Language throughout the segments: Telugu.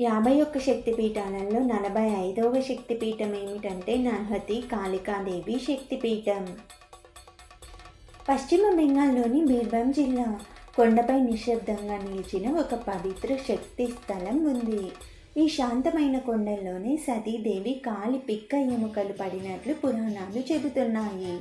యాభై ఒక్క శక్తిపీఠాలలో నలభై ఐదవ శక్తిపీఠం ఏమిటంటే నర్హతి కాళికాదేవి శక్తిపీఠం. పశ్చిమ బెంగాల్లోని బీర్భం జిల్లా కొండపై నిశ్శబ్దంగా నిలిచిన ఒక పవిత్ర శక్తి స్థలం ఉంది. ఈ శాంతమైన కొండల్లోనే సతీదేవి కాలి పిక్క ఎముకలు పడినట్లు పురాణాలు చెబుతున్నాయి.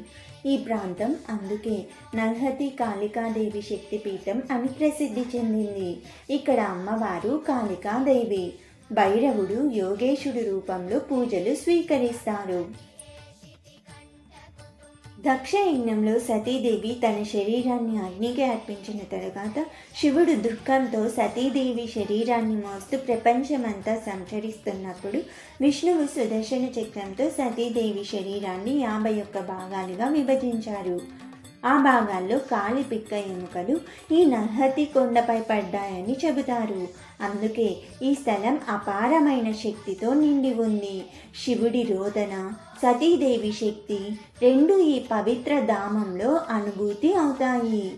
ఈ ప్రాంతం అందుకే నల్హతి కాళికాదేవి శక్తిపీఠం అని ప్రసిద్ధి చెందింది. ఇక్కడ అమ్మవారు కాళికాదేవి. భైరవుడు యోగేశుడు రూపంలో పూజలు స్వీకరిస్తారు. దక్ష యజ్ఞంలో సతీదేవి తన శరీరాన్ని అగ్నికి అర్పించిన తరువాత శివుడు దుఃఖంతో సతీదేవి శరీరాన్ని మోస్తూ ప్రపంచమంతా సంచరిస్తున్నప్పుడు విష్ణువు సుదర్శన చక్రంతో సతీదేవి శరీరాన్ని యాభై ఒక్క భాగాలుగా విభజించారు. ఆ భాగాల్లో కాలి పిక్క ఎముకలు ఈ నర్హతి కొండపై పడ్డాయని చెబుతారు. అందుకే ఈ స్థలం అపారమైన శక్తితో నిండి ఉంది. శివుడి రోదన సతీదేవి శక్తి రెండు ఈ పవిత్ర ధామంలో అనుభూతి అవుతాయి.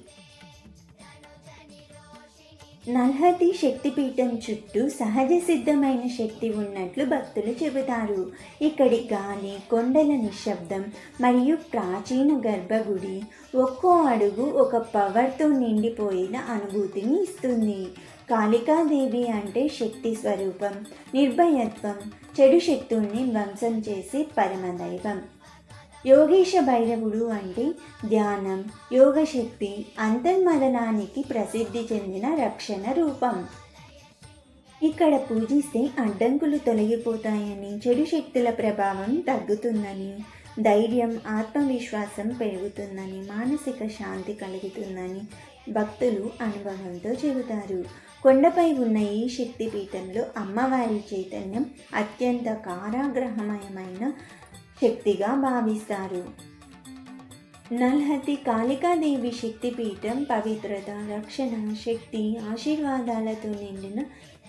నల్హతి శక్తిపీఠం చుట్టూ సహజ సిద్ధమైన శక్తి ఉన్నట్లు భక్తులు చెబుతారు. ఇక్కడి గాలి కొండల నిశ్శబ్దం మరియు ప్రాచీన గర్భగుడి ఒక్కో అడుగు ఒక పవర్తో నిండిపోయిన అనుభూతిని ఇస్తుంది. కాళికాదేవి అంటే శక్తి స్వరూపం నిర్భయత్వం చెడు శక్తుల్ని ధ్వంసం చేసే పరమదైవం. యోగేశ భైరవుడు అంటే ధ్యానం యోగశక్తి అంతర్మదనానికి ప్రసిద్ధి చెందిన రక్షణ రూపం. ఇక్కడ పూజిస్తే అడ్డంకులు తొలగిపోతాయని చెడు శక్తుల ప్రభావం తగ్గుతుందని ధైర్యం ఆత్మవిశ్వాసం పెరుగుతుందని మానసిక శాంతి కలుగుతుందని భక్తులు అనుభవంతో చెబుతారు. కొండపై ఉన్న ఈ శక్తిపీఠంలో అమ్మవారి చైతన్యం అత్యంత కారాగ్రహమయమైన శక్తిగా భావిస్తారు. నల్హతి కాళికాదేవి శక్తిపీఠం పవిత్రత రక్షణ శక్తి ఆశీర్వాదాలతో నిండిన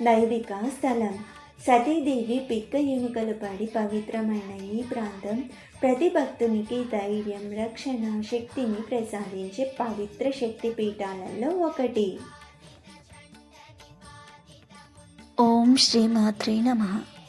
దైవిక స్థలం. సతీదేవి పిక్క ఎముకలు పడి పవిత్రమైన ఈ ప్రాంతం ప్రతి భక్తునికి ధైర్యం రక్షణ శక్తిని ప్రసాదించే పవిత్ర శక్తి పీఠాలలో ఒకటి. ఓం శ్రీ మాత్రే నమః.